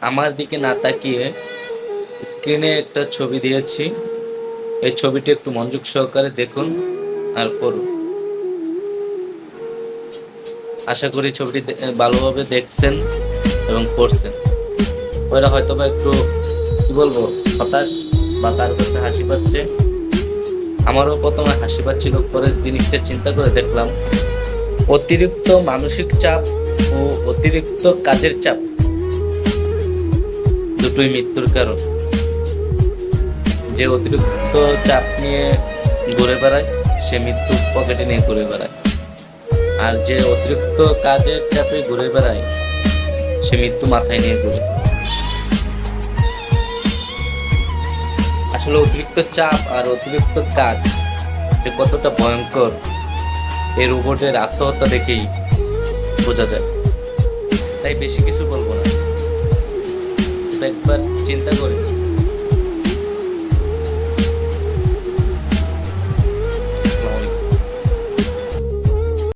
আমার দিকে না তাকিয়ে স্ক্রিনে একটা ছবি দিয়েছি। এই ছবিটি একটু মনোযোগ সহকারে দেখুন, আর পড়ুন। আশা করি ছবিটি ভালোভাবে দেখছেন এবং পড়ছেন। ওরা হয়তো বা একটু, কি বলব, হতাশ বা তার কাছে হাসি পাচ্ছে। আমারও প্রথমে হাসি পাচ্ছিল, পরে জিনিসটা চিন্তা করে দেখলাম। অতিরিক্ত মানসিক চাপ ও অতিরিক্ত কাজের চাপ দুটোই মৃত্যুর কারণ। যে অতিরিক্ত চাপ নিয়ে ঘুরে বেড়ায়, সে মৃত্যু পকেটে নিয়ে ঘুরে বেড়ায়। আর যে অতিরিক্ত কাজের চাপে ঘুরে বেড়ায়, সে মৃত্যু মাথায় নিয়ে ঘুরে। আসলে অতিরিক্ত চাপ আর অতিরিক্ত কাজ যে কতটা ভয়ঙ্কর এই রোবটের আত্মহত্যা দেখেই বোঝা যায়। তাই বেশি কিছু বলব না। একবার চিন্তা করি